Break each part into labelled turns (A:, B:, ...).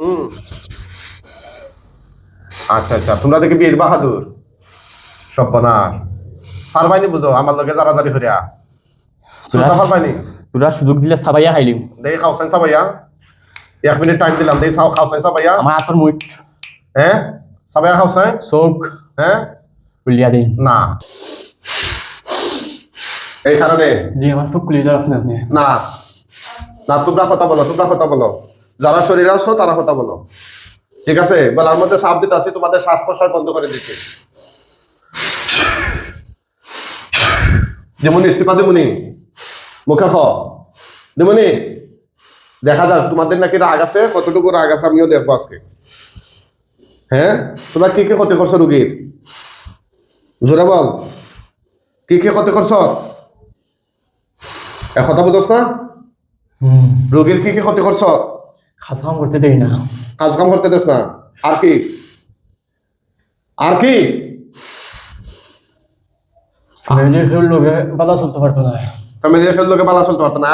A: হুম। আচ্ছা আচ্ছা তোমরা দেখি বীর বাহাদুর সব্যনাশ পারবাইনি বুঝো আমার লগে যারা জারি হরিয়া সুতা পারবাইনি
B: তোরা সুযোগ দিলে সাবাইয়া খাইলিম।
A: দেখি খাওসাইন সাবাইয়া এক মিনিট টাইম দিলাম দেখি চাও খাওসাইন সাবাইয়া
B: আমার হাতর মুঠ
A: হ্যাঁ সাবাইয়া খাওসাইন
B: চোখ।
A: হ্যাঁ
B: উলিয়া দিন
A: না। এই কারণে?
B: জি আমার চোখ খুলি যার আপনি আপনি।
A: না। না তোমরা কথা বলো তোমরা কথা বলো। যারা শরীরে আছো তারা কথা বলো। ঠিক আছে? বেলার মধ্যে সাপ দিতে আছি তোমাদের শ্বাস প্রশ্বাস বন্ধ করে দিচ্ছি। যেমন সিপা দেমনি। মুখে খ দেমনি দেখা যাক তোমাদের নাকি রাগ আছে? কতটুকু রাগ আছে আমিও দেখব আজকে। হ্যাঁ? তোমরা কি কি ক্ষতি করছ রুগীর? জোরে বল। কি কি ক্ষতি করছ? কথা বুঝোস না?
B: হুম।
A: রোগীর কি কি ক্ষতি করছ?
B: খাস কাম করতে দেই না।
A: কাজ কাম করতে দেস না। আর কি? আর কি?
B: ফ্যামিলির কেউ লোকে বাধা চলতে পারতো না।
A: ফ্যামিলির খেল লোকে বালা চলতে পারত না।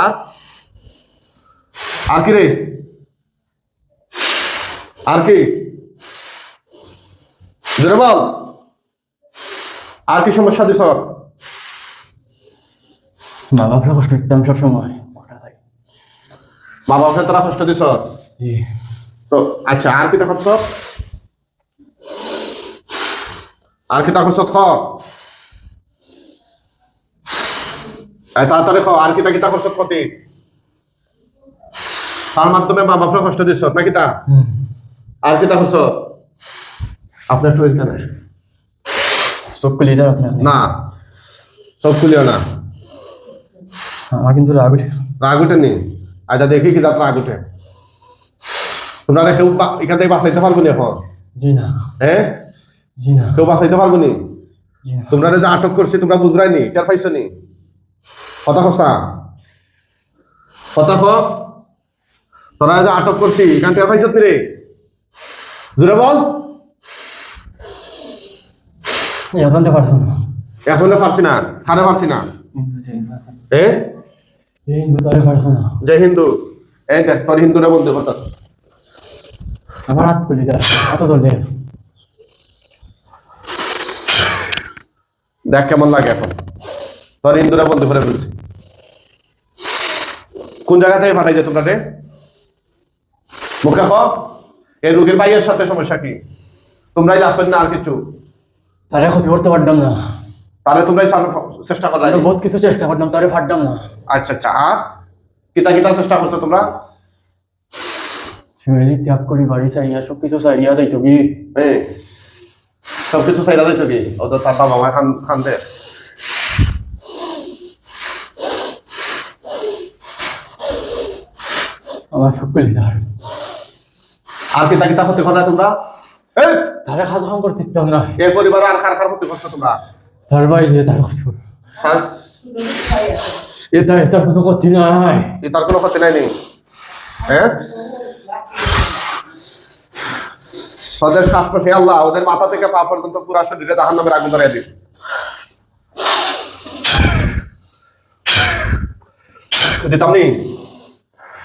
A: আর? কি রে? আর কি? জোরে বল। আর কি সমস্যা দিছ?
B: মা বাপরা কষ্ট দিতাম সবসময়।
A: মা বাবা তোরা কষ্ট
B: জি
A: তো আচ্ছা আর কি দেখছ আর কি দেখছ খ এই তাড়াতাড়ি খ আর কি তা কিতা করছ ক্ষতি তার মাধ্যমে মা বাপরা কষ্ট দিছ নাকি তা
B: হুম।
A: আর কি তা করছ আপনার একটু এখানে আসুন।
B: চোখ খুলি যার আপনি। আপনি
A: না সব খুলিও না।
B: আমার কিন্তু রাগ উঠে
A: রাগ উঠে নি আচ্ছা দেখি কি রাগ উঠে। তোমরা কেউ এখান থেকে বাঁচাইতে পারব নি এখন?
B: জি না।
A: হ্যাঁ
B: জি না।
A: কেউ বাঁচাইতে পারব নি? তোমরা যে আটক করছি তোমরা বুঝরাই নি টের পাইছো নি? কথা ক। তোরা যে আটক করছি এখান টের পাইছো নি রে? জুড়ে বল।
B: এজনটা পারছ না।
A: এখন পারছি না খানে পারছি না। এ
B: জি হিন্দু না।
A: জয় হিন্দু এই দেখ তোর হিন্দুরা বলতে পারতাস
B: আমার হাত খুলি যার এত চলে
A: দেখ কেমন লাগে এখন। তোর ইন্দুরা বলতে করে বলছি কোন জায়গা থেকে পাঠাইছে তোমরা রে? মুখে এই রোগীর ভাইয়ের সাথে সমস্যা কি? তোমরাই আসেন না আর কিছু।
B: তারে ক্ষতি করতে পারতাম না।
A: তাহলে তোমরাই চেষ্টা
B: করলাম বহুত কিছু চেষ্টা করতাম তারে পারতাম না।
A: আচ্ছা আচ্ছা। আর? কিতা কিতা চেষ্টা করছ তোমরা?
B: ফ্যামিলি ত্যাগ করি বাড়ি সারিয়া সব কিছু সারিয়া যাইতো কি
A: এই সব কিছু চাইরা যাইতো কি ও তো তার বাবা মা খান খান দে
B: আমার সব খুলি যার
A: আর কিতা কিতা ক্ষতি করা তোমরা এই
B: তারে খাজ কাম করতে দিতাম না
A: এই পরিবার আর কার কার ক্ষতি করছ তোমরা
B: তার বাইরে তার ক্ষতি করো
A: হ্যাঁ
B: এটা এটা কোনো ক্ষতি নাই
A: এই তার কোনো ক্ষতি নাই নি হ্যাঁ ওদের শ্বাস আল্লাহ ওদের মাথা থেকে পা পর্যন্ত পুরা শরীরে জাহান নামের আগুন ধরিয়ে দিন দিতাম নি?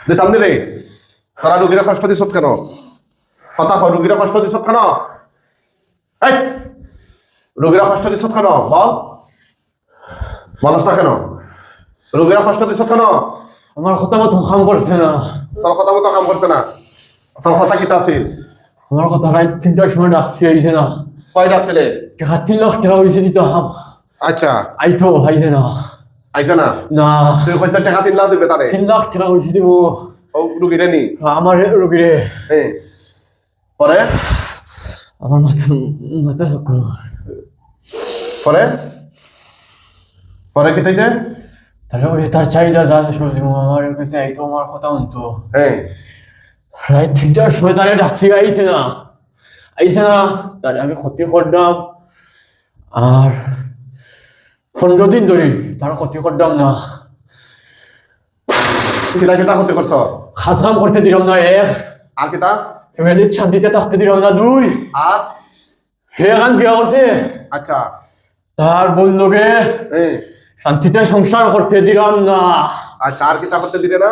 A: দিতাম নি রে? তোরা রুগীরা কষ্ট কেন? কথা কর রুগীরা কষ্ট দিছ কেন? রুগীরা কষ্ট দিছ কেন? বল। না কেন? রুগীরা কষ্ট দিছ কেন?
B: আমার কথা মতো কাম করছে না।
A: তোর কথা মতো কাম করছে না। তোর কথা কিতা আছিল
B: আমার কথা রাত তিনটার সময় ডাকছি আইছে না।
A: কয়টা ছেলে?
B: টাকা তিন লাখ টাকা হয়েছে দিতাম
A: আচ্ছা।
B: আইতো আইছে না।
A: আইছে না?
B: না।
A: তুই টাকা তিন লাখ দিবে তারে?
B: তিন লাখ টাকা হয়েছে দিব।
A: ও রুগীরে নি?
B: আমার রোগীরে
A: হ্যাঁ পরে?
B: আমার মাথা মাথা
A: পরে? পরে কি তাইছে
B: তাহলে তার চাহিদা যা শুনলি আমার কাছে আইতো আমার কথা শুনতো।
A: হ্যাঁ
B: রাত তিনটার সময় তারে ডাকছি আইছে না। আইছে না তারে আমি ক্ষতি করলাম আর পনেরো দিন ধরে তার ক্ষতি করলাম না।
A: কিতা কিতা ক্ষতি করছ?
B: খাস করতে দিলাম না এক।
A: আর কিতা?
B: ফ্যামিলির শান্তিতে থাকতে দিলাম না দুই।
A: আর?
B: হে গান বিয়া করছে
A: আচ্ছা।
B: তার বললোকে শান্তিতে সংসার করতে দিলাম না।
A: আচ্ছা আর কিতা করতে দিলে না?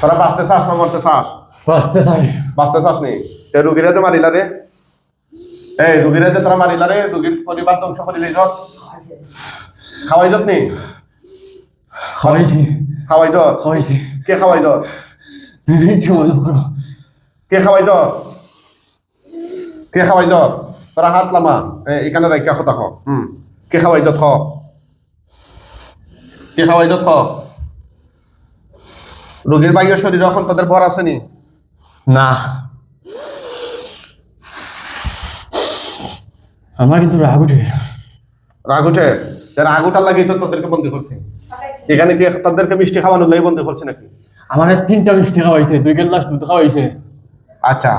A: তারা বাঁচতে চাস না মরতে চাস?
B: বাঁচতে চাই।
A: বাঁচতে চাস নি? রুগীরা যে মারিলা রে। এই রুগীরা যে তারা মারিলা রে রুগীর পরিবার ধ্বংস করে দিয়েছ খাওয়াই যত্নি
B: খাওয়াইছি।
A: খাওয়াই যত।
B: খাওয়াইছি।
A: কে খাওয়াই যত?
B: কি
A: খাওয়াই দর কে খাওয়াই দর তোরা হাত লামা। এখানে রাখা কথা হ হুম। কে খাওয়াই দত হ কে খাওয়াই দত হ রোগীর বাইরের শরীর এখন তাদের ভর আসেনি
B: না? আমার কিন্তু রাগ উঠে।
A: রাগ উঠে? রাগ উঠার লাগেই তো তাদেরকে বন্দি করছি। এখানে কি তাদেরকে মিষ্টি খাওয়ানোর লাগে বন্দি করছি নাকি?
B: আমার তিনটা মিষ্টি খাওয়াইছে দুই গ্লাস দুধ খাওয়াইছে।
A: আচ্ছা।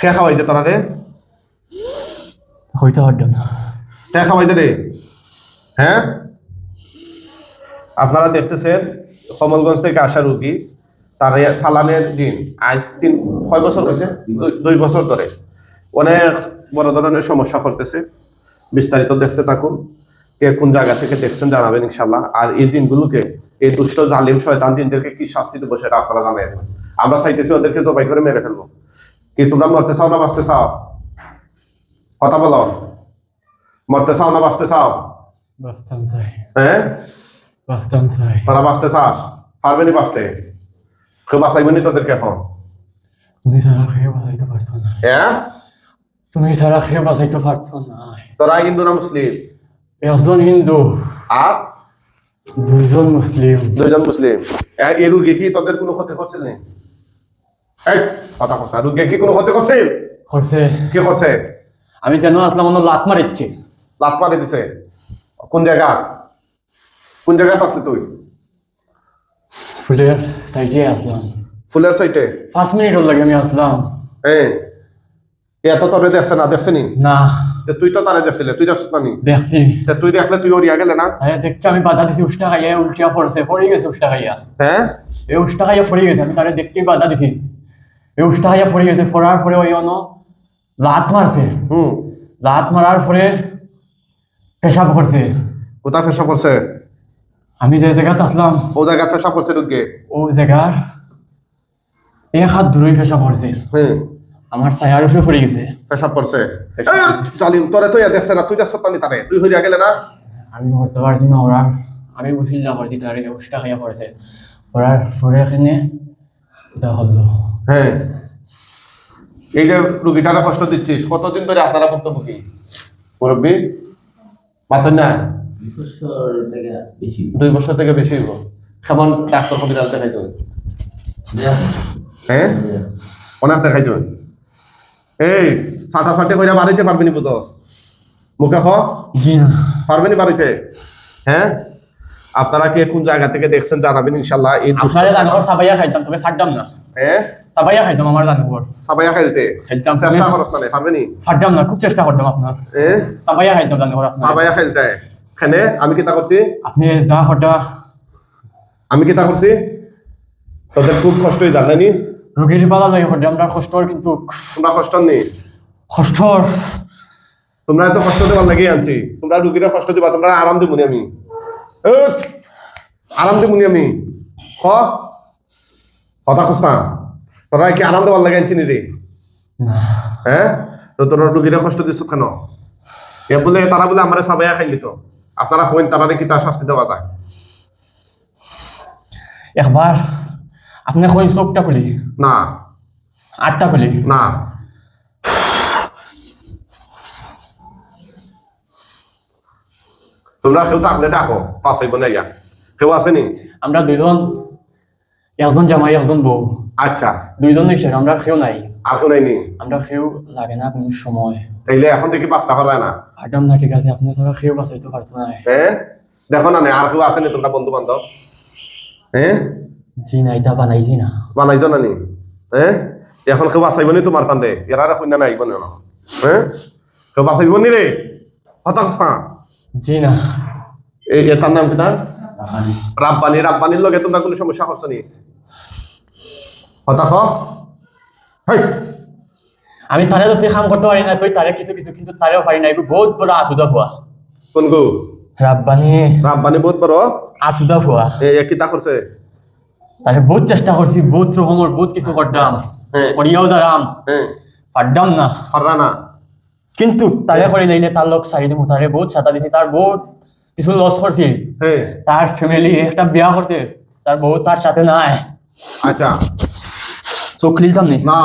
A: কে খাওয়াই দে তোরা রে?
B: হইতে পারতাম না।
A: কে খাওয়াই দে রে? হ্যাঁ? আপনারা দেখতেছেন? কমলগঞ্জ থেকে আসা রুগী তার সালানের দিন আজ তিন কয় বছর হয়েছে দুই- বছর ধরে। অনেক বড় ধরনের সমস্যা করতেছে। বিস্তারিত দেখতে থাকুন। কে কোন জায়গা থেকে দেখছেন জানাবেন ইনশাল্লাহ আর এই জিনগুলোকে এই দুষ্ট জালিম শয়তান জিনদেরকে কি শাস্তি দেবো সেটা আপনারা জানাবেন আমরা চাইতেছি ওদেরকে জবাই করে মেরে ফেলব। কি তোমরা মরতে চাও না বাঁচতে চাও? কথা বলো। মরতে চাও না বাঁচতে চাও? হ্যাঁ? তোরা বাঁচতে চাস? পারবেনি বাঁচতে। কেউ বাঁচাইবনি তোদেরকে এখন।
B: তুমি ছাড়া খেয়ে বাঁচাইতে পারতো না।
A: হ্যাঁ
B: তুমি ছাড়া খেয়ে বাঁচাইতে পারতো না।
A: তোরা হিন্দু না মুসলিম?
B: একজন হিন্দু।
A: আর?
B: দুইজন মুসলিম।
A: দুইজন মুসলিম। এই রুগী কি তোদের কোনো ক্ষতি করছিল নি? এই কথা কথা রুগী কি কোনো ক্ষতি করছিল?
B: করছে।
A: কি করছে?
B: আমি যেন আসলাম লাত মারিচ্ছে।
A: লাত মারি দিছে কোন জায়গা? কোন জায়গাতে আছে তুই?
B: ফুলের সাইডে আসলাম।
A: ফুলের সাইটে
B: পাঁচ মিনিট লাগে আমি আসলাম।
A: হ্যাঁ এত তোরে দেখছে না দেখছে নি।
B: না
A: তুই তো তারে দেখছিলে তুই দেখছিস না নি?
B: দেখছি।
A: তুই দেখলে তুই ওরিয়া গেলে না?
B: আরে দেখতে আমি বাধা দিছি উষ্টা খাইয়া উল্টিয়া পড়ছে পড়ে গেছে উষ্টা খাইয়া।
A: হ্যাঁ?
B: এই উষ্টা খাইয়া পড়ে গেছে আমি তারে দেখতেই বাধা দিছি। এই উষ্টা খাইয়া পড়ে গেছে পড়ার পরে ওই অন লাত মারছে।
A: হুম।
B: লাত মারার পরে পেশাব করছে।
A: কোথায় ফেসা করছে?
B: আমি যে জায়গাতে আসলাম
A: ও জায়গা ফেসা করছে রুগী
B: ও জায়গার এক হাত দূরই পেশাব করছে আমার ছায়ার উপরে পড়ে গেছে।
A: পেশাব করছে জালিম তোরে তুই দেখছে না তুই দেখছ তানি তারে। তুই হইয়া গেলে না?
B: আমি করতে পারছি না ওরার আমি বুঝিল না করছি তার উষ্টা খাইয়া পড়েছে। ওরার পরে এখানে এটা হলো।
A: হ্যাঁ। এই যে রুগীটারে কষ্ট দিচ্ছিস কতদিন ধরে আপনারা ভুক্তভোগী মুরব্বী? মাতেন না দুই বছর থেকে বেশি। হইব। কেমন ডাক্তার কবিরাজ দেখাই তুমি হ্যাঁ অনেক দেখাই তুমি এই সাটা সাটে কইরা বাড়িতে পারবেনি বুঝস? মুখে খ
B: জি না।
A: পারবেনি বাড়িতে? হ্যাঁ আপনারা কে কোন জায়গা থেকে দেখছেন জানাবেন ইনশাল্লাহ এই
B: আপনারা জানবর সাবাইয়া খাইতাম তবে ফাটতাম না।
A: হ্যাঁ
B: সাবাইয়া খাইতাম আমার জানবর
A: সাবাইয়া খাইতে?
B: খাইতাম।
A: চেষ্টা করস না? পারবেনি
B: ফাটতাম না খুব চেষ্টা করতাম আপনার।
A: হ্যাঁ
B: সাবাইয়া খাইতাম জানবর আপনার।
A: সাবাইয়া খেলতে খানে আমি কিতা করছি?
B: আপনি যা হটা
A: আমি কিতা করছি? তোদের খুব কষ্ট হয়ে জানানি
B: রোগীর পালা লাগে হটে আমরা কষ্টর কিন্তু
A: তোমরা কষ্ট নেই।
B: কষ্টর
A: তোমরা এত কষ্ট দেবার লাগে আনছি। তোমরা রুগীরা কষ্ট দিবা তোমরা আরাম দিবনি আমি! আরাম দিবনি আমি। খ কথা কস না। তোরা কি আরাম দেবার লাগে আনছি নি রে। হ্যাঁ? তো তোরা রুগীরা কষ্ট দিচ্ছ কেন? এ বলে তারা বলে আমরা সাবাইয়া খাই নিত আপনারা হইন তারা কি তার শাস্তি দেওয়া যায়
B: একবার আপনি কই চোখটা খুলি
A: না
B: আটটা খুলি
A: না তোমরা কেউ থাকলে ডাকো পাশাইব না ইয়া কেউ আসেনি
B: আমরা দুইজন একজন জামাই একজন বউ
A: আচ্ছা
B: দুইজন আমরা কেউ নাই
A: আর কেউ নাইনি
B: আমরা কেউ লাগে না কোনো সময়
A: তাইলে এখন দেখি পাঁচটা করা না।
B: ফাটাম না ঠিক আছে আপনি ছাড়া কেউ বাঁচাইতে পারতো না।
A: হ্যাঁ দেখো না আর কেউ আসেনি তোমরা বন্ধু বান্ধব হ্যাঁ
B: জি না এটা বানাইছি না।
A: বানাইছ না নি? হ্যাঁ এখন কেউ বাঁচাইব নি তোমার তান্ডে এরা শুনে নাই বনে না। হ্যাঁ কেউ বাঁচাইব নি রে হতাশ না।
B: জি না।
A: এই এটার নাম কিনা
C: রাখানি
A: রাব্বানি রাব্বানির লগে তোমরা কোনো সমস্যা করছ নি? হতাশ হাই!
B: আমি তারে তো কাম করতে পারি না তুই তারে কিছু কিছু কিন্তু তারেও পারি না এগুলো বহুত বড় আসুদা ভুয়া
A: কোন গো
B: রাব্বানি
A: রাব্বানি বহুত বড়।
B: আসুদা ভুয়া
A: এই কিতা করছে
B: তারে বহুত চেষ্টা করছি বহুত রকমের বহুত কিছু করতাম। করিয়াও দাঁড়াম পারতাম না।
A: পাররা না।
B: কিন্তু তারে করে লইলে তার লোক সারি দিমু তারে বহুত ছাতা দিছি তার বহুত কিছু লস করছি তার ফ্যামিলি একটা বিয়া করতে তার বহুত তার সাথে নাই।
A: আচ্ছা।
B: চোখ লিলতাম নি?
A: না।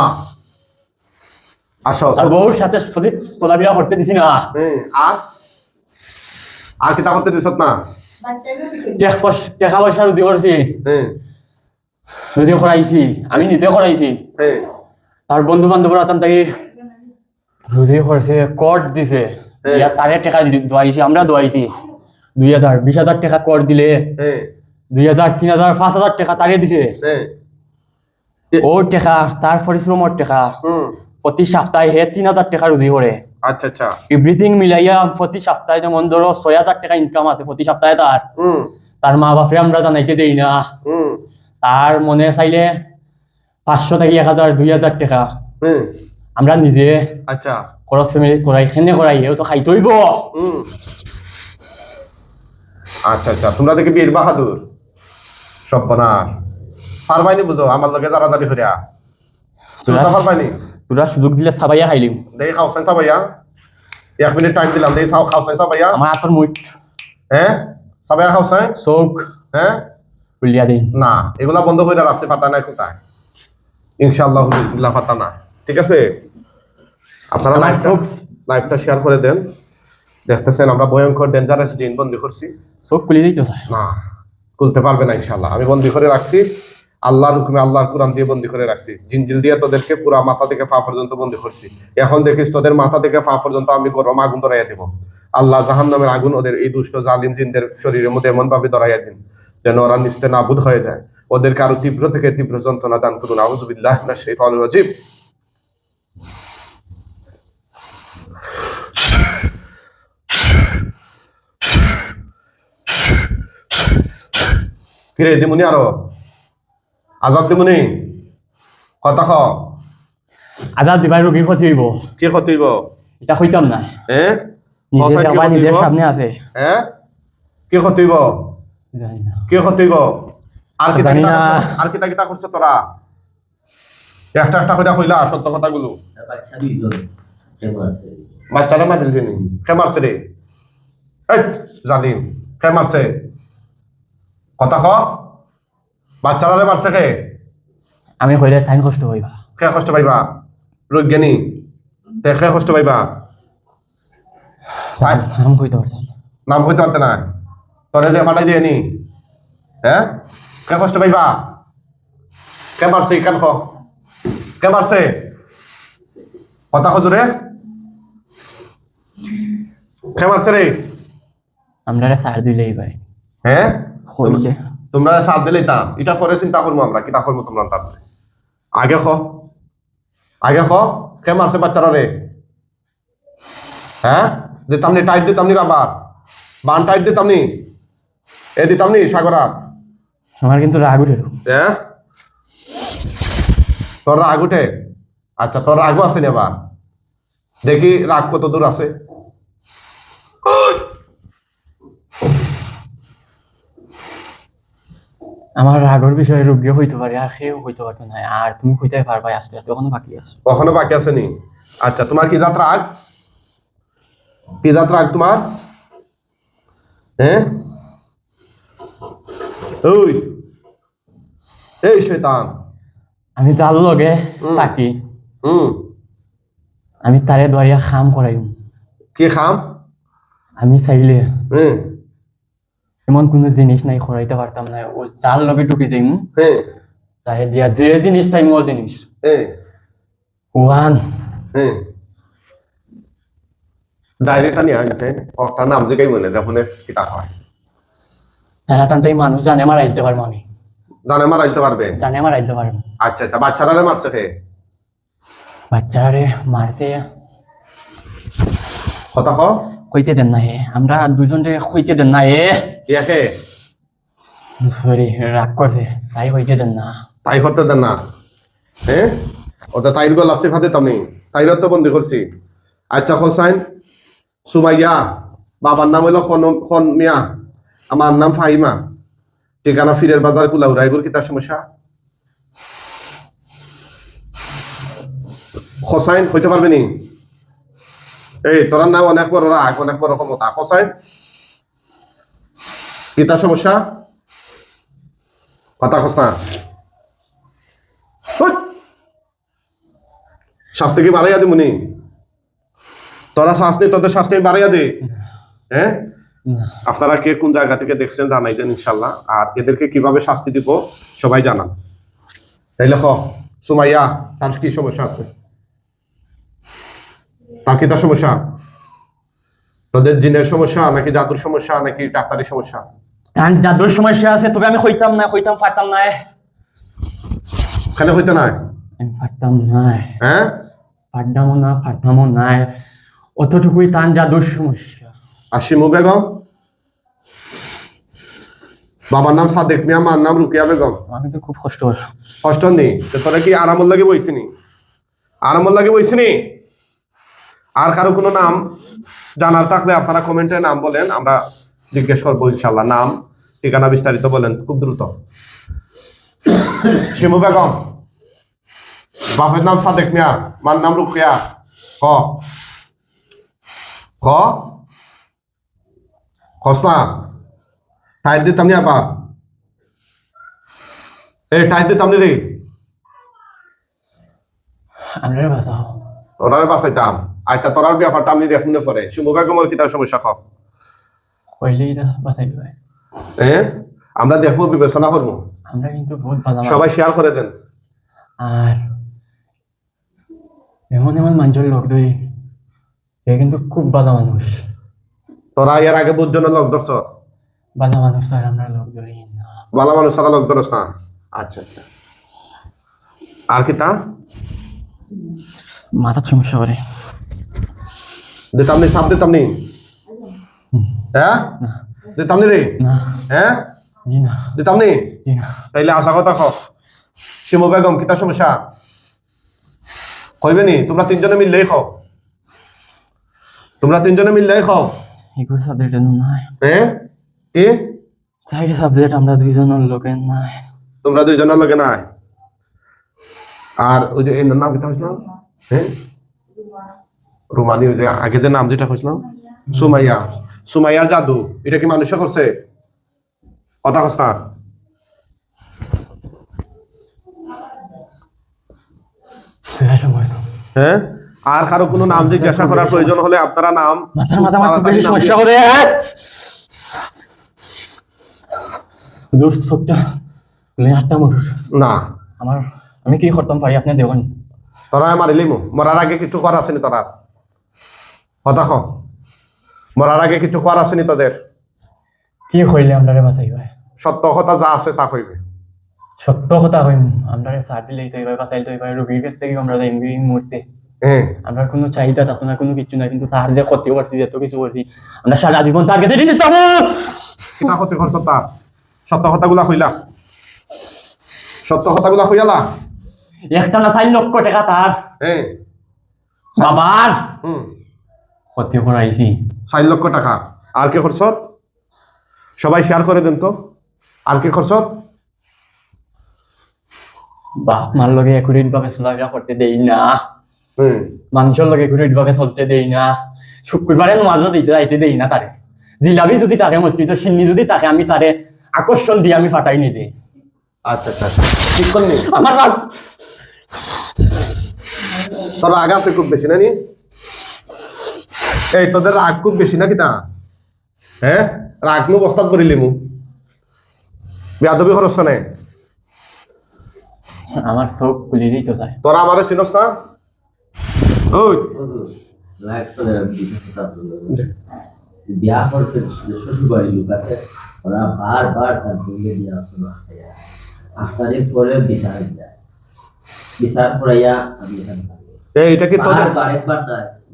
A: আসো
B: বউর সাথে যদি বিয়া করতে দিছি না।
A: হ্যাঁ আর? আর কিতা করতে না?
B: টেক পয়স- রুজি করছি
A: হ্যাঁ।
B: রুজি করাইছি আমি নিজে করাইছি
A: হ্যাঁ।
B: তার বন্ধু বান্ধবরা তান তাকে রুজি করছে কট দিছে।
A: হ্যাঁ।
B: তারে টাকা দোয়াইছি আমরা দোয়াইছি দুই হাজার বিশ হাজার টাকা কর দিলে।
A: হ্যাঁ।
B: দুই হাজার তিন হাজার পাঁচ হাজার টাকা তারে দিছে।
A: হ্যাঁ।
B: ওর টাকা তার পরিশ্রমের টাকা।
A: হুম
B: প্রতি সপ্তাহে হে তিন হাজার টাকা রুজি করে
A: আচ্ছা আচ্ছা।
B: এভরিথিং মিলাইয়া প্রতি সপ্তাহে যেমন ধরো ছয় হাজার টাকা ইনকাম আছে প্রতি সপ্তাহে তার তার মা বাপরে আমরা জানাইতে দেই না। তার মনে চাইলে পাঁচশো থেকে এক হাজার দুই হাজার টাকা। আমরা নিজে
A: আচ্ছা।
B: খরচ ফ্যামিলি করাই খেনে করাই এও তো খাইতেইব
A: হুম আচ্ছা আচ্ছা। তোমরা দেখি বীর বাহাদুর সব্যনাশ পারবাইনি বুঝো আমার লগে হরিয়া সুতা পারবাইনি
B: তোরা সুযোগ দিলে সাবাইয়া খাইলিম
A: দেখি খাওসাই সাবাইয়া এক মিনিট টাইম দিলাম দেখি চাও খাওসাই সাবাইয়া
B: আমার আতর মুখ
A: হ্যাঁ সাবাইয়া খাওসাই
B: চোখ
A: হ্যাঁ
B: উলিয়া দিন
A: না এগুলা বন্ধ করে রাখছে পাতা নাই কোথায় ইনশাআল্লাহ হুজুবিল্লাহ পাতা না ঠিক আছে? আপনারা লাইভটা
B: চোখ-
A: লাইভটা শেয়ার করে দেন। দেখতেছেন আমরা ভয়ঙ্কর ডেঞ্জারাস দিন বন্দি করছি।
B: চোখ খুলে দিতে
A: না খুলতে পারবে না ইনশাআল্লাহ। আমি বন্দি করে রাখছি। আল্লাহর হুকুমে আল্লাহর কোরআন দিয়ে বন্দি করে রাখছি। জিনজিল দিয়ে তোদেরকে পুরা মাথা থেকে পা পর্যন্ত বন্দি করছি। এখন দেখিস তোদের মাথা থেকে পা পর্যন্ত আমি গরম আগুন ধরাইয়া দেব। আল্লাহ জাহান নামের আগুন ওদের এই দুষ্ট জালিম জিনদের শরীরের মধ্যে এমন ভাবে ধরাইয়া দিন, যেন ওরা নিস্তে নাবুদ হয়ে যায়। ওদেরকে আরও তীব্র থেকে তীব্র যন্ত্রণা দান করুন। আউজুবিল্লাহ সেই রাজিব কিরে দিমুনি আরও। আজাদ দিমুনি কথা খ।
B: আজাদ দিবাই রোগীর ক্ষতি হইব
A: কি ক্ষতিব
B: এটা হইতাম না
A: হ্যাঁ
B: নিজের? সামনে আছে।
A: হ্যাঁ কি আর কিতা কিতা
B: না।
A: করছ? আর কিতা কিতা করছ তোরা একটা একটা করে কইলা সত্য কথাগুলো
C: তার বাচ্চা দুইজন
A: বাচ্চারা মারিল দিনি কে মারছে রে জালিম। কে মারছে কথা ক বাচ্চারা মারছে কে?
B: আমি কইলে টাইম কষ্ট হইবা
A: কে কষ্ট পাইবা? রজ্ঞানী তে কে কষ্ট পাইবা?
B: নাম কইতে পারতাম।
A: নাম হইতে পারতে না তোরে যে পাঠাই দিয়ে নি। হ্যাঁ কে কষ্ট পাইবা? কে মারছে কেন খ? কে মারছে? কথা খজুরে কে মারছে রে?
B: আমরা সার দিলেই পাই।
A: হ্যাঁ
B: হইলে
A: তোমরা সাথ দিলে তা। এটা পরে চিন্তা করব আমরা কিতা করব তোমরা তার আগে খ। আগে খ কে মারছে বাচ্চারা রে? হ্যাঁ? দিতাম নি টাইট দিতাম নি আবার। বান টাইট দিতাম নি। এ দিতাম নি সাগরাত।
B: আমার কিন্তু রাগ উঠে।
A: হ্যাঁ তোর রাগ উঠে? আচ্ছা তোর রাগও আছে নি আবার। দেখি রাগ কত দূর আছে।
B: আমার রাগর বিষয়ে রোগ্য হইতে পারে আর সেও হইতে পারতো না আর তুমি হইতে পারবা আস্তে আস্তে ওখানে বাকি আছে?
A: কখনো বাকি আছে নি? আচ্ছা তোমার কি জাত রাগ কি জাত রাগ তোমার হ্যাঁ ওই এই শৈতান
B: আমি তার লগে
A: হুম।
B: থাকি
A: হুম
B: আমি তারে দোয়াইয়া খাম করাইম
A: কি খাম?
B: আমি চাইলে।
A: হ্যাঁ
B: এমন কোনো জিনিস নাই করাইতে পারতাম না ও চাল লগে ঢুকে যাইম।
A: হ্যাঁ
B: তারে দিয়া যে জিনিস চাইম ও জিনিস
A: হ্যাঁ
B: ওয়ান
A: হ্যাঁ ডায়েরিটা নিয়ে আনতে একটা নাম জিগাই বলে দেখুন কিতা হয়।
B: তারা তান্তাই মানুষ জানে আমার আইতে পারব আমি
A: জানে পারবে আচ্ছা তা বাচ্চারা মারছে কে
B: বাচ্চারে মারতে
A: কথা ক।
B: কইতে দেন না এ আমরা দুজনে কইতে দেন না এ
A: ইয়াকে?
B: সরি রাগ করছে। তাই কইতে দেন না।
A: তাই করতে দেন না? হ্যাঁ ওটা তাইর গো লাচ্ছি খাতে তুমি তাইর তো বন্দি করছি। আচ্ছা হোসাইন সুমাইয়া বাবার নাম হইল খন মিয়া। আমার নাম ফাহিমা। ঠিকানা ফিরের বাজার কুলা উড়াইগুর কি তার সমস্যা? হোসাইন হইতে পারবে নি? এই তোর নাম অনেক বড় রাগ অনেক বড় ক্ষমতা হোসাইন কি তার সমস্যা? কথা খস না। শাস্তি কি বাড়াইয়া দি মুনি? তোরা শাস্তি তোদের শাস্তি বাড়াইয়া দে। হ্যাঁ আপনারা কে কোন জায়গা থেকে দেখছেন জানাই দেন ইনশাল্লাহ আর এদেরকে কীভাবে শাস্তি দিব সবাই জানান। তাইলে খ সুমাইয়া তার কি সমস্যা আছে? তার কি তার সমস্যা? তোদের জিনের সমস্যা নাকি জাদুর সমস্যা নাকি ডাক্তারি সমস্যা?
B: জাদুর সমস্যা আছে তবে আমি কইতাম না কইতাম পারতাম না।
A: খালি হইতে
B: আমি পারতাম না।
A: হ্যাঁ?
B: পারতামও না পারতামও না। অতটুকুই তান জাদুর সমস্যা।
A: আর শিমু বেগম? বাবার নাম সাদেক মিয়া মার নাম রুকিয়া বেগম।
B: আমি তো খুব কষ্ট
A: কষ্ট নেই। তো তোরা কি আরামল লাগে বইছিনি? আরামল লাগে বইছিনি? আর কারও কোনো নাম জানার থাকলে আপনারা কমেন্টে নাম বলেন আমরা জিজ্ঞেস করব ইনশাল্লাহ। নাম ঠিকানা বিস্তারিত বলেন খুব দ্রুত। শিমু বেগম বাপের নাম সাদেক মিয়া মার নাম রুকিয়া ক? ক? কস না টাইট দিতাম নি আবার? এই টাইট দিতাম নি রে।
B: আমরা বাঁচাও
A: বাসাইতাম আচ্ছা তোরার ব্যাপারটা আমি দেখুন পরে শুভ বেগমের কি তার সমস্যা খাও
B: কইলেই
A: হ্যাঁ আমরা দেখব বিবেচনা করব।
B: আমরা কিন্তু বহুত
A: সবাই শেয়ার করে দেন।
B: আর এমন এমন মানুষের লোক ধরি এ কিন্তু খুব বাধা মানুষ।
A: তোরা এর আগে বুঝজনের লোক ধরছ।
B: বাধা মানুষ আর আমরা লোক ধরি না।
A: ভালো মানুষ সারা লোক ধরস না। আচ্ছা আচ্ছা। আর কি তা?
B: মাথার সমস্যা করে
A: দিতাম নি সাপ দিতাম নি হ্যাঁ দিতাম নি রে হ্যাঁ
B: জি না
A: দিতাম নি
B: জি না
A: তাইলে আশা কথা খ শিমু বেগম কি তার সমস্যা কইবে নি তোমরা তিনজনে মিললেই খাও তোমরা তিনজনে মিললেই খাও
B: এগুলো সাবজেক্ট নাই
A: হ্যাঁ কি
B: চাইটা সাবজেক্ট আমরা দুইজনের লোকের নাই
A: তোমরা দুইজনের লগে নাই আর ওই যে এর নাম হয়েছিল হ্যাঁ রুমানি আগে যে নাম যেটা হয়েছিল সুমাইয়া। সুমাইয়ার জাদু। এটা কি মানুষে করছে কথা কস না। হ্যাঁ আর কারও কোনো নাম জিজ্ঞাসা করার প্রয়োজন হলে আপনারা নাম
B: সমস্যা করে
A: না।
B: আমার আমি কি করতাম পারি? আপনি দেখুন
A: তোরা মারিলি মু মরার আগে কিছু করা আসেনি তোরা ক মরার আগে কিছু করা আসেনি তোদের?
B: কি হইলে আমরা বাঁচাই ভাই
A: সত্য কথা যা আছে তা হইবে
B: সত্য কথা হইম আমরা সার দিলেই তো এবার বাঁচাইতে হইবে রোগীর কাছ থেকে আমরা যাই এই মুহূর্তে আমরা কোনো চাহিদা থাকতো না কোনো কিছু না কিন্তু তার যে ক্ষতি করছি যত কিছু করছি আমরা সারা জীবন তার কাছে ঋণী থাকব।
A: কিনা ক্ষতি করছ তার সত্য কথাগুলা হইলা সত্য কথাগুলা হইয়ালা
B: একটা না চার লক্ষ টাকা তার
A: হ্যাঁ
B: বাবার
A: হুম
B: ক্ষতি করাইছি
A: চার লক্ষ টাকা। আর কে খরচত সবাই শেয়ার করে দেন তো। আর কে খরচত
B: বাপ মার লগে একুরেট ভাবে চলাফেরা করতে দেই না। মানুষের লগে একুরেট ভাবে চলতে দেই না। শুক্রবারে মাঝে দিতে যাইতে দেই না তারে জিলাপি যদি তাকে মর্তিত সিন্নি যদি তাকে আমি তারে আকর্ষণ দিয়ে আমি ফাটাই নি দিই
A: আচ্ছা আচ্ছা আচ্ছা। ঠিক করলি
B: আমার রাগ
A: তোর রাগ আছে খুব বেশি নানি এই তোদের রাগ খুব বেশি নাকি তা? হ্যাঁ রাগ নু বস্তাত করিলি মু। বেয়াদবি খরচ নাই
B: আমার চোখ খুলি দিই তো চাই
A: তোরা আমারে চিনস না? ওই
C: বিয়া করছে শ্বশুর বাড়ির লোক আছে ওরা বারবার তার বলে দিয়ে আসলো আট পরে বিচার যায়। বিচার করাইয়া আমি এখানে
A: এই এটা কি তোদের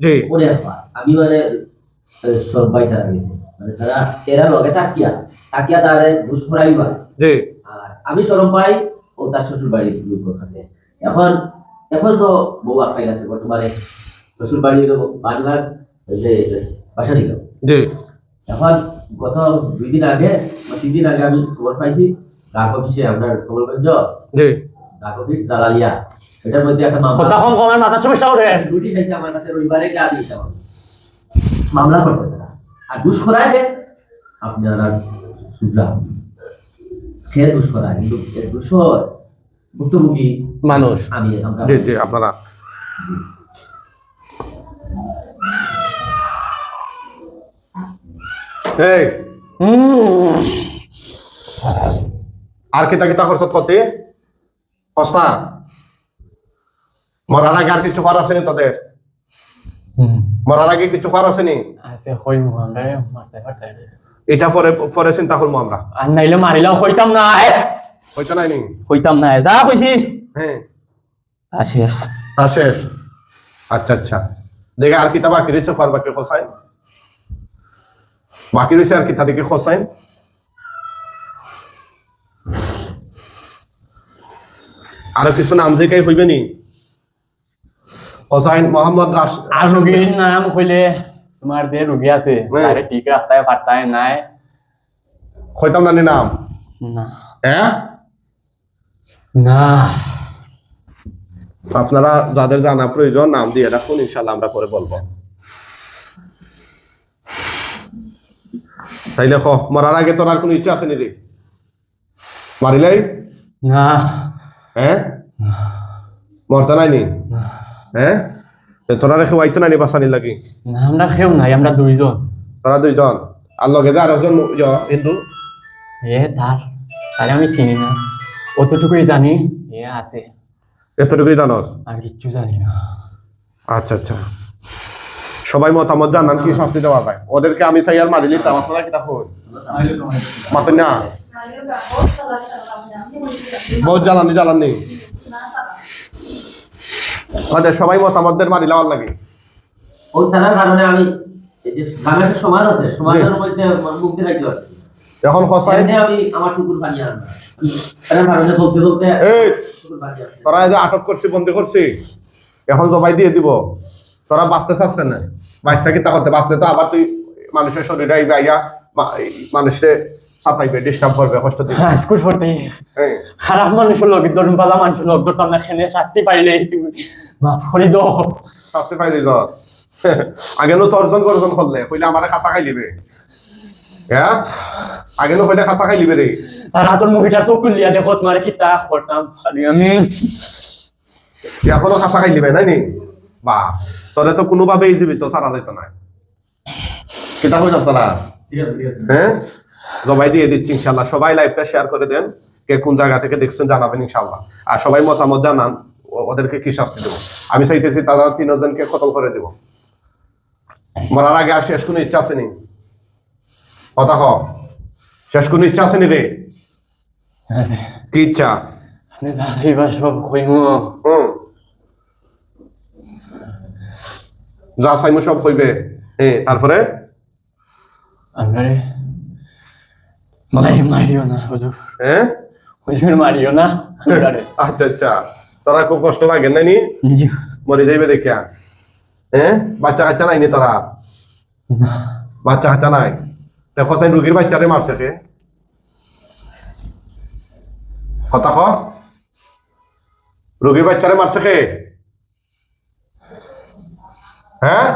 A: জি।
C: অনেকবার আমি মানে সবাই তারা গেছে। মানে তারা এরা লগে থাকিয়া থাকিয়া তারে ঘুষ
A: জি।
C: আর আমি সরম পাই ও তার শ্বশুর বাড়ির লোকের কাছে এখন এখন তো বউ আটকাই গেছে বর্তমানে শ্বশুর বাড়ির বাংলার যে বাসা নিল
A: জি।
C: এখন গত দুই দিন আগে বা তিন দিন আগে আমি খবর পাইছি ডাক অফিসে আপনার খবরগঞ্জ
A: জি।
C: ডাক অফিস জালালিয়া। এটার মধ্যে একটা মামলা
B: কথা কম কমের মাথা সমস্যা করে
C: নোটিশ আছে আমার কাছে রবিবারে গা দিয়েছে আমার মামলা করছে তারা। আর দুষ করাছে আপনারা শুনলাম সে দুষ করা কিন্তু ভুক্তভোগী।
A: মানুষ।
C: আমি আমরা
A: জি জি আপনারা। এই।
B: হুম।
A: আর কিতা কিতা করছত কতে? হসনা মরার আগে আর কিছু খাওয়ার আসেনি তোদের?
B: হুম।
A: মরার আগে কিছু
B: মারতে পারতে না।
A: এটা পরে পরে চিন্তা করব আমরা।
B: আর নাইলে মারিলাম হইতাম না
A: হইতো নাই নি?
B: হইতাম না যা কইছি
A: হ্যাঁ।
B: শেষ।
A: তা শেষ। আচ্ছা আচ্ছা। দেখে আর কিতা বাকি রয়েছে খাওয়ার বাকি খসাইন বাকি রয়েছে আর কিতা দেখে খসাইন আরও কিছু নাম থেকে হইবে নি? হোসাইন মোহাম্মদ
B: রোগীর নাম কইলে তোমার যে রোগী আছে। তারে ঠিক রাস্তায় পারতায় নাই।
A: হইতাম না নাম?
B: না।
A: হ্যাঁ
B: না।
A: আপনারা যাদের জানা প্রয়োজন নাম দিয়ে রাখুন ইনশাল্লাহ আমরা পরে বলব। তাইলে খ মরার আগে তোর আর কোনো ইচ্ছা আছে রে মারিলাই?
B: না।
A: হ্যাঁ মরতে নাই নি?
B: না।
A: হ্যাঁ তোরা রেখে ওয়াইতে নাই নি বাসানি লাগি?
B: না আমরা কেউ নাই আমরা দুইজন।
A: তোরা দুইজন? আর লগে যে আরও জন ইয়, হিন্দু?
B: এ তার তারে আমি চিনি না। অতটুকুই জানি এ আছে
A: এতটুকুই জানোস
B: আর কিচ্ছু জানি না।
A: আচ্ছা আচ্ছা। সবাই মতামত জানান কি শাস্তি দেওয়া যায়। ওদেরকে আমি চাই আর মারি লিতাম আপনারা কি দেখুন মাতুন না। বহুত জ্বালানি জ্বালানি। ওদের সবাই মতামতদের মারি লওয়ার লাগে।
C: ও থানার কারণে আমি বাংলাদেশের সমাজ আছে সমাজের মধ্যে মুক্তি রাখতে পারছি
A: এখন
C: আমি আমার শুকুর বানিয়ে আনলাম তার
A: এই যে আটক করছি বন্দি করছি এখন জবাই দিয়ে দিব। তোরা বাঁচতে চাচ্ছে না? বাচ্চা কি তা করতে? বাঁচলে তো আবার তুই মানুষের শরীরে আইয়া মানুষের চাপাইবে ডিস্টার্ব করবে কষ্ট দিবে।
B: হ্যাঁ স্কুল পড়তে
A: হ্যাঁ
B: খারাপ মানুষের লোক ধরুন লোক ধরতাম না খেলে শাস্তি পাইলে মাফ করে দাও।
A: শাস্তি পাই দিছ আগে নো তর্জন গর্জন করলে কইলে আমারে খাঁচা খাই লিবে হ্যাঁ? আগে নো কইলে খাঁচা খাই লিবে রে।
B: আর হাতের মুভিটা চোখ খুলিয়া দেখো তোমার কি তা করতাম আমি।
A: এখনও খাঁচা খাই লিবে নাই নি? বা তোরে তো কোনোভাবেই জীবিত সারা যাইত না কিতা কইছ তোরা? হ্যাঁ? জবাই দিয়ে দিচ্ছি ইনশাল্লাহ সবাই লাইভটা শেয়ার করে দেন কে কোন জায়গা থেকে দেখছেন জানাবেন ইনশাল্লাহ আর সবাই মতামত জানান ওদেরকে কি শাস্তি দেবো? আমি চাইতেছি তারা তিনজনকে কতল করে দেব। মরার আগে আর শেষ কোনো ইচ্ছা আসেনি কথা হ। শেষ কোনো ইচ্ছা আসেনি রে? কি ইচ্ছা? যা চাইমু সব কইবে হ্যাঁ তারপরে?
B: আমরা মারি মারিও না হুজুর।
A: হ্যাঁ
B: হুজুর মারিও না।
A: আচ্ছা আচ্ছা। তোরা খুব কষ্ট লাগে না? নি মরে যাইবে দেখিয়া। হ্যাঁ বাচ্চা কাচ্চা নাই নি তোরা? বাচ্চা কাচ্চা নাই? দেখো সাই রুগীর বাচ্চারে মারছে কে? কথা ক রুগীর বাচ্চারে মারছে কে? হ্যাঁ?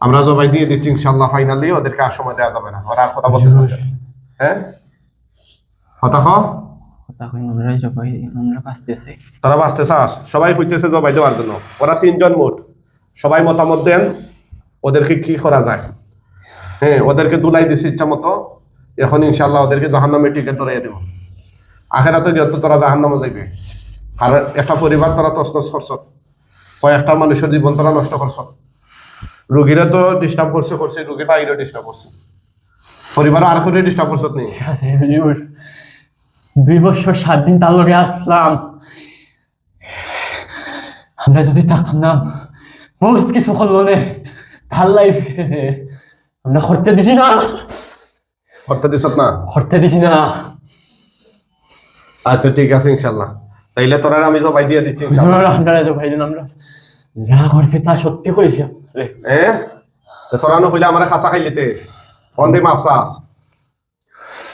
A: আমরা জবাই দিয়ে দিচ্ছি ইনশাল্লাহ ফাইনালি ওদেরকে আর সময় দেওয়া যাবে না। ওরা আর কথা বলতে চাচ্ছে হ্যাঁ। কথা ক
B: কথা কই আমরা সবাই আমরা বাঁচতেছি।
A: তারা বাঁচতে চাস সবাই খুঁজতেছে জবাই দেওয়ার জন্য। ওরা তিনজন মোট। সবাই মতামত দেন ওদেরকে কি করা যায়। হ্যাঁ ওদেরকে দুলাই দিছে ইচ্ছা মতো। এখন ইনশাল্লাহ ওদেরকে জাহান্নামে টিকে ধরাই দেব। আখেরাতে যত তোরা জাহান্নামে যাইবে। আর একটা পরিবার তোরা তসনস করছ। কয়েকটা মানুষের জীবন তোরা নষ্ট করছ। রুগীরা তো ডিস্টার্ব করছে করছে রুগীর বাইরে ডিস্টার্ব করছে পরিবার আর করে ডিস্টার্ব করছত নি
B: ঠিক আছে হুজুর দুই বছর সাত দিন তার লগে আসলাম আমরা যদি থাকতাম না বহুত কিছু করল নে ভালো লাইফ আমরা করতে দিছি না।
A: করতে দিছত না?
B: করতে দিছি না।
A: আচ্ছা ঠিক আছে ইনশাল্লাহ। তাইলে তোরা আমি জবাই দিয়ে দিচ্ছি
B: আমরা যে ভাইজান আমরা। যা করছি তা সত্যি কইছি। রে
A: এ তো তোরা নো হইলে আমার খাসা খাইলিতে কোন দে মাফসাস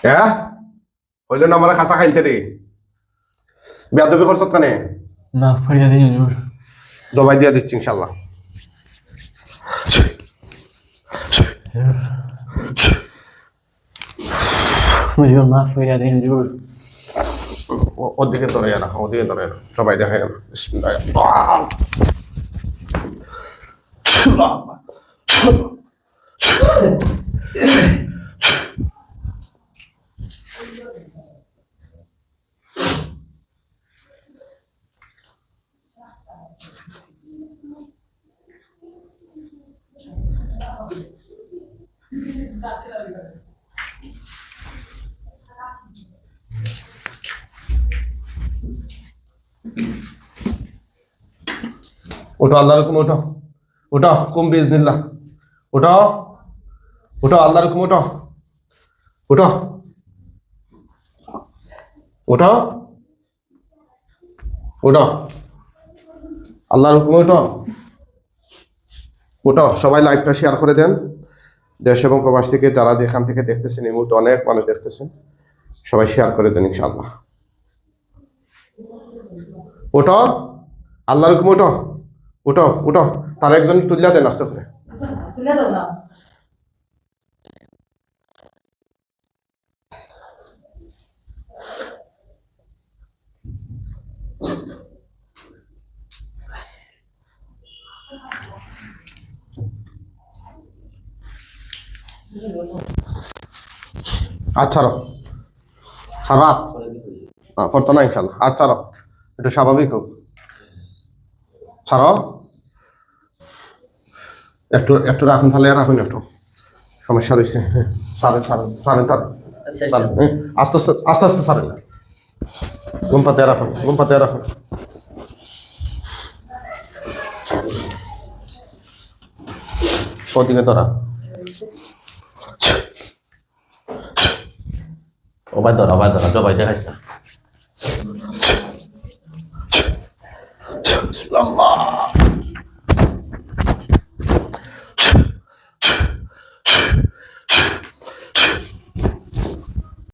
A: হ্যাঁ হইলে না আমার খাসা খাইলতে রে বেয়াদবি করছত কানে?
B: মাফ করিয়া দিন হুজুর।
A: জবাই দিয়ে দিচ্ছি ইনশাল্লাহ।
B: হুজুর মাফ করিয়া দিন হুজুর।
A: ওদিকে ধরে না ওদিকে ধরে না। সবাই দেখে না ওঠো আল্লাহ রকম ওঠো ওঠো, কুম বিজনিল্লাহ ওঠো ওঠো আল্লাহ রকম ওঠো। ওঠো। ওঠো। ওঠো। আল্লাহ রকম ওঠো। ওঠো, সবাই লাইভটা শেয়ার করে দেন। দেশ এবং প্রবাস থেকে যারা যেখান থেকে দেখতেছেন, এই মুহূর্তে অনেক মানুষ দেখতেছেন, সবাই শেয়ার করে দেন ইনশাআল্লাহ। ওঠো আল্লাহ রকম ওঠো। উঠো উঠো তার একজন তুলিয়া দেন আস্তে করে। আচ্ছা রো। সারাত হ্যাঁ পড়তো না ইনশাল্লাহ। আচ্ছা একটু স্বাভাবিক হোক। ছাড়ো একটু একটু রাখুন তাহলে রাখুন একটু। সমস্যা রয়েছে। হ্যাঁ সারেন সারেন সারেন তার হ্যাঁ, আস্তে আস্তে আস্তে আস্তে সারেন। ঘুম পাতে রাখুন ঘুম পাতে রাখুন। ওদিকে তোরা ওবাই ধরা ওবাই ধরা জবাই দেখাইছ না।